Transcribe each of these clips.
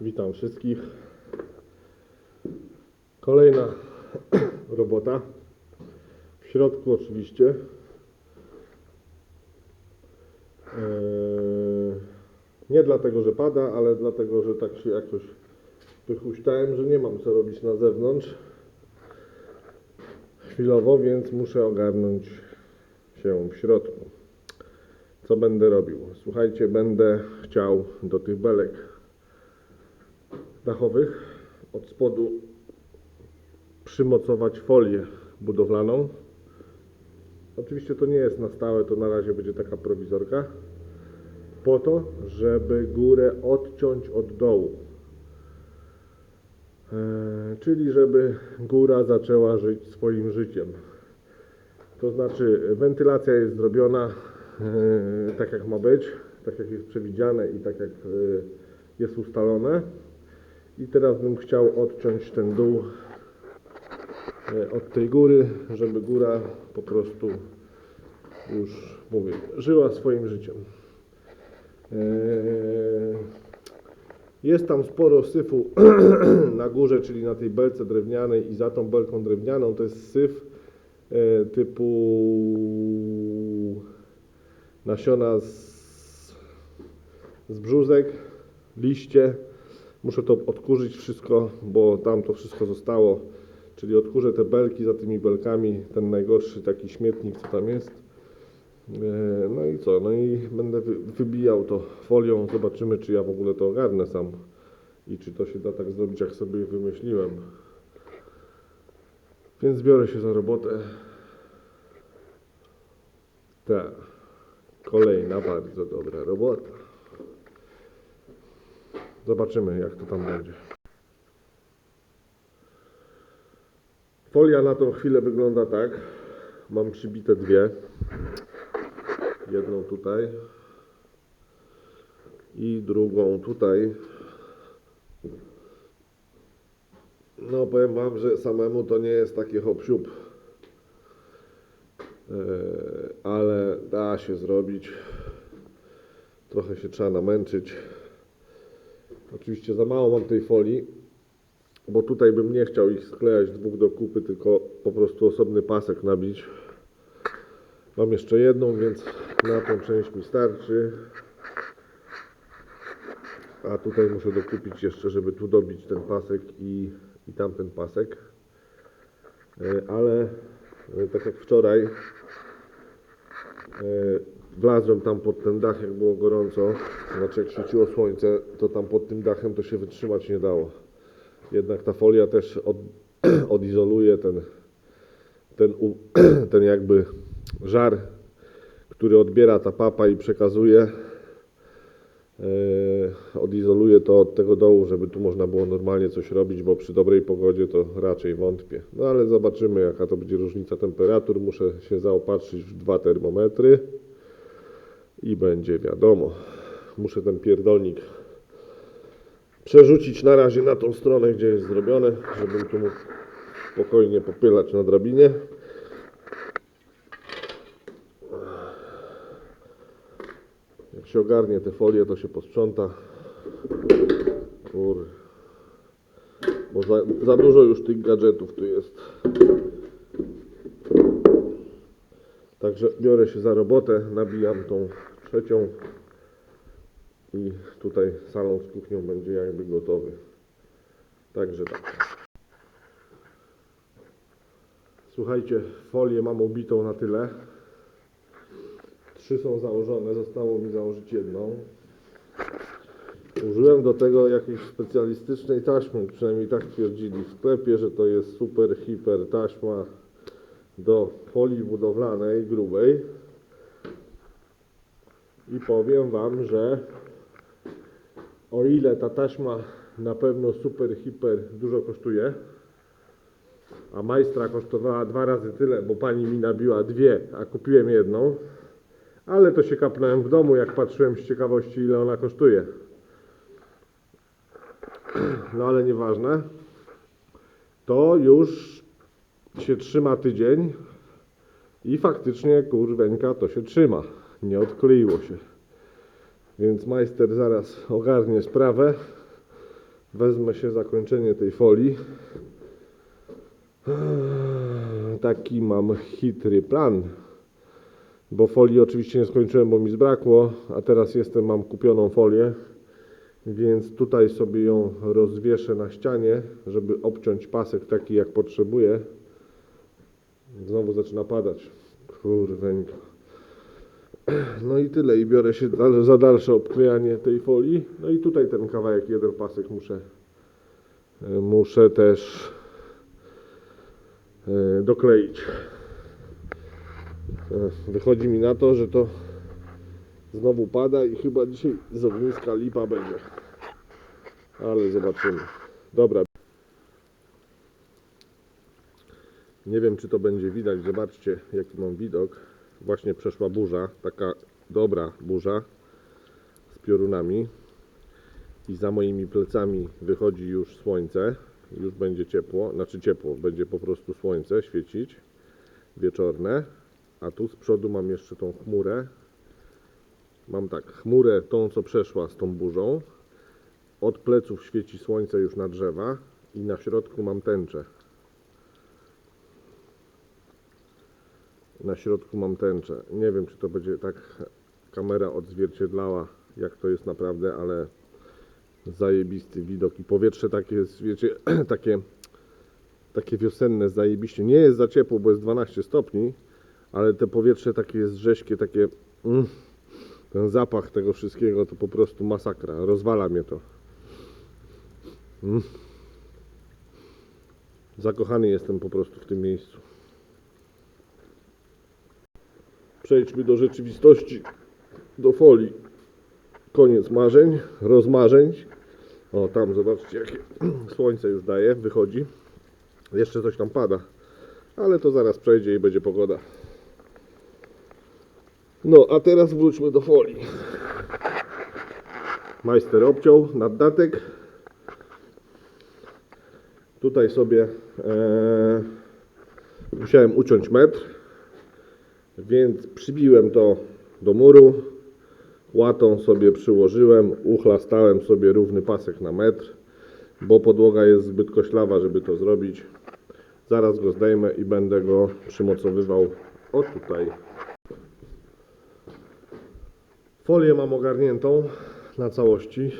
Witam wszystkich. Kolejna robota. W środku oczywiście. Eee, Nie dlatego, że pada, ale dlatego, że tak się jakoś wychuśtałem, że nie mam co robić na zewnątrz. Chwilowo, więc muszę ogarnąć się w środku. Co będę robił? Słuchajcie, będę chciał do tych belek dachowych od spodu przymocować folię budowlaną. Oczywiście to nie jest na stałe, to na razie będzie taka prowizorka. Po to, żeby górę odciąć od dołu. Eee, czyli żeby góra zaczęła żyć swoim życiem. To znaczy wentylacja jest zrobiona e, tak jak ma być, tak jak jest przewidziane i tak jak e, jest ustalone. I teraz bym chciał odciąć ten dół e, od tej góry, żeby góra po prostu już mówię, żyła swoim życiem. E, Jest tam sporo syfu na górze, czyli na tej belce drewnianej i za tą belką drewnianą to jest syf e, typu nasiona z, z brzózek, liście. Muszę to odkurzyć wszystko, bo tam to wszystko zostało. Czyli odkurzę te belki za tymi belkami, ten najgorszy taki śmietnik, co tam jest. E, No i co? No i będę wy- wybijał to folią. Zobaczymy, czy ja w ogóle to ogarnę sam. I czy to się da tak zrobić, jak sobie wymyśliłem. Więc biorę się za robotę. Tak. Kolejna bardzo dobra robota. Zobaczymy, jak to tam będzie. Folia na tą chwilę wygląda tak. Mam przybite dwie. Jedną tutaj i drugą tutaj. No powiem Wam, że samemu to nie jest takie hop siup. Eee, ale da się zrobić. Trochę się trzeba namęczyć. Oczywiście za mało mam tej folii, bo tutaj bym nie chciał ich sklejać dwóch do kupy, tylko po prostu osobny pasek nabić. Mam jeszcze jedną, więc na tą część mi starczy. A tutaj muszę dokupić jeszcze, żeby tu dobić ten pasek i, i tamten pasek. E, Ale e, tak jak wczoraj e, wlazłem tam pod ten dach, jak było gorąco. Znaczy jak świeciło słońce, to tam pod tym dachem to się wytrzymać nie dało. Jednak ta folia też od, odizoluje ten, ten, ten jakby żar, który odbiera ta papa i przekazuje. e, odizoluje to od tego dołu, żeby tu można było normalnie coś robić, bo przy dobrej pogodzie to raczej wątpię. No ale zobaczymy, jaka to będzie różnica temperatur. Muszę się zaopatrzyć w dwa termometry i będzie wiadomo. Muszę ten pierdolnik przerzucić na razie na tą stronę, gdzie jest zrobione, żebym tu mógł spokojnie popylać na drabinie. Jak się ogarnie te folie, to się posprząta. Kur... Bo za, za dużo już tych gadżetów tu jest. Także biorę się za robotę, nabijam tą trzecią i tutaj salon z kuchnią będzie jakby gotowy. Także tak. Słuchajcie, folię mam ubitą na tyle. Trzy są założone, zostało mi założyć jedną. Użyłem do tego jakiejś specjalistycznej taśmy, przynajmniej tak twierdzili w sklepie, że to jest super, hiper taśma do folii budowlanej grubej. I powiem Wam, że o ile ta taśma na pewno super, hiper dużo kosztuje, a majstra kosztowała dwa razy tyle, bo pani mi nabiła dwie, a kupiłem jedną, ale to się kapnąłem w domu, jak patrzyłem z ciekawości, ile ona kosztuje. No ale nieważne. To już się trzyma tydzień i faktycznie kurweńka to się trzyma. Nie odkleiło się. Więc majster zaraz ogarnie sprawę wezmę się za kończenie tej folii. Taki mam chytry plan. Bo folii oczywiście nie skończyłem, bo mi zbrakło, a teraz jestem, mam kupioną folię, więc tutaj sobie ją rozwieszę na ścianie, żeby obciąć pasek taki jak potrzebuję. Znowu zaczyna padać. Kurweńko. No i tyle. I biorę się za dalsze obklejanie tej folii. No i tutaj ten kawałek, jeden pasek muszę, e, muszę też e, dokleić. E, Wychodzi mi na to, że to znowu pada i chyba dzisiaj z ogniska lipa będzie. Ale zobaczymy. Dobra. Nie wiem, czy to będzie widać. Zobaczcie, jaki mam widok. Właśnie przeszła burza, taka dobra burza z piorunami. I za moimi plecami wychodzi już słońce. Już będzie ciepło, znaczy ciepło, będzie po prostu słońce świecić wieczorne. A tu z przodu mam jeszcze tą chmurę. Mam tak, chmurę tą, co przeszła z tą burzą. Od pleców świeci słońce już na drzewa i na środku mam tęczę. Na środku mam tęczę. Nie wiem, czy to będzie tak kamera odzwierciedlała, jak to jest naprawdę, ale zajebisty widok i powietrze takie jest, wiecie, takie, takie wiosenne, zajebiście. Nie jest za ciepło, bo jest 12 stopni, ale te powietrze takie jest rześkie, takie mm, ten zapach tego wszystkiego to po prostu masakra. Rozwala mnie to. Mm. Zakochany jestem po prostu w tym miejscu. Przejdźmy do rzeczywistości, do folii. Koniec marzeń, rozmarzeń. O, tam zobaczcie, jakie słońce już daje, wychodzi. Jeszcze coś tam pada, ale to zaraz przejdzie i będzie pogoda. No, a teraz wróćmy do folii. Majster obciął naddatek. Tutaj sobie e, musiałem uciąć metr, więc przybiłem to do muru. Łatą sobie przyłożyłem, uchlastałem sobie równy pasek na metr, bo podłoga jest zbyt koślawa, żeby to zrobić. Zaraz go zdejmę i będę go przymocowywał o tutaj. Folię mam ogarniętą na całości.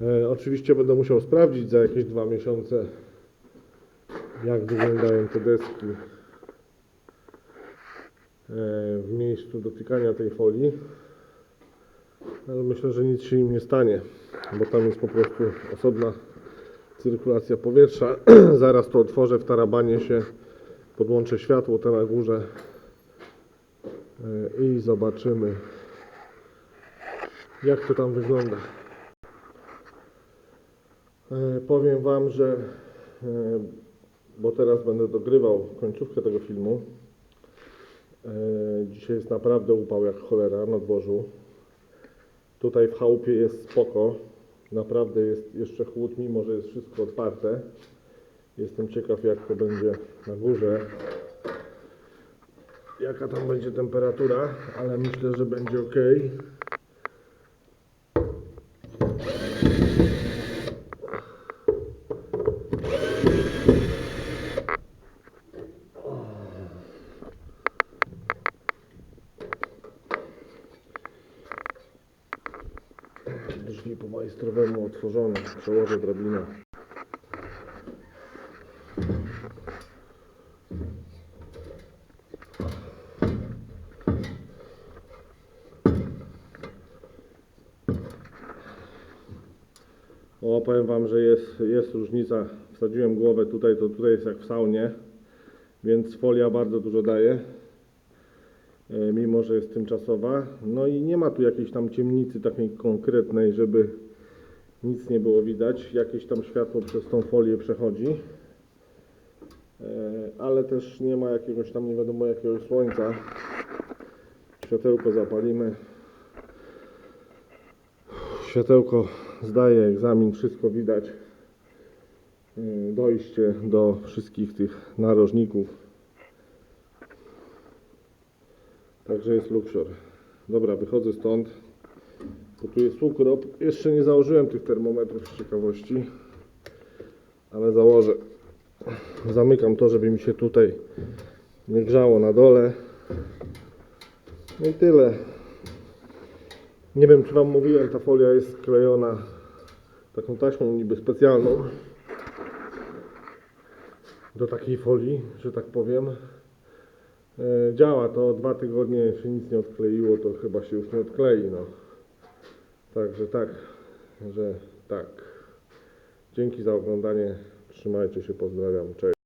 E, oczywiście będę musiał sprawdzić za jakieś dwa miesiące, jak wyglądają te deski e, w miejscu dotykania tej folii. Ale myślę, że nic się im nie stanie, bo tam jest po prostu osobna cyrkulacja powietrza. Zaraz to otworzę w tarabanie się, podłączę światło te na górze e, i zobaczymy, jak to tam wygląda. E, Powiem Wam, że bo teraz będę dogrywał końcówkę tego filmu. E, Dzisiaj jest naprawdę upał jak cholera na dworzu. Tutaj w chałupie jest spoko. Naprawdę jest jeszcze chłód, mimo że jest wszystko otwarte. Jestem ciekaw jak to będzie na górze. Jaka tam będzie temperatura, ale myślę, że będzie ok. Drzwi po majstrowemu otworzone. Przełożę drabinę. O, powiem Wam, że jest, jest różnica. Wsadziłem głowę tutaj, to tutaj jest jak w saunie, więc folia bardzo dużo daje, mimo że jest tymczasowa. No i nie ma tu jakiejś tam ciemnicy takiej konkretnej, żeby nic nie było widać. Jakieś tam światło przez tą folię przechodzi, E, ale też nie ma jakiegoś tam nie wiadomo jakiego słońca. Światełko zapalimy. Światełko zdaje egzamin, wszystko widać. Yy, Dojście do wszystkich tych narożników. Także jest luksior. Dobra, wychodzę stąd. Bo tu jest ukrop. Jeszcze nie założyłem tych termometrów z ciekawości, ale założę. Zamykam to, żeby mi się tutaj nie grzało na dole. No i tyle. Nie wiem, czy Wam mówiłem, ta folia jest klejona taką taśmą niby specjalną do takiej folii, że tak powiem. E, działa to, dwa tygodnie się nic nie odkleiło, to chyba się już nie odklei, no. Także tak, że tak. Dzięki za oglądanie, trzymajcie się, pozdrawiam, cześć.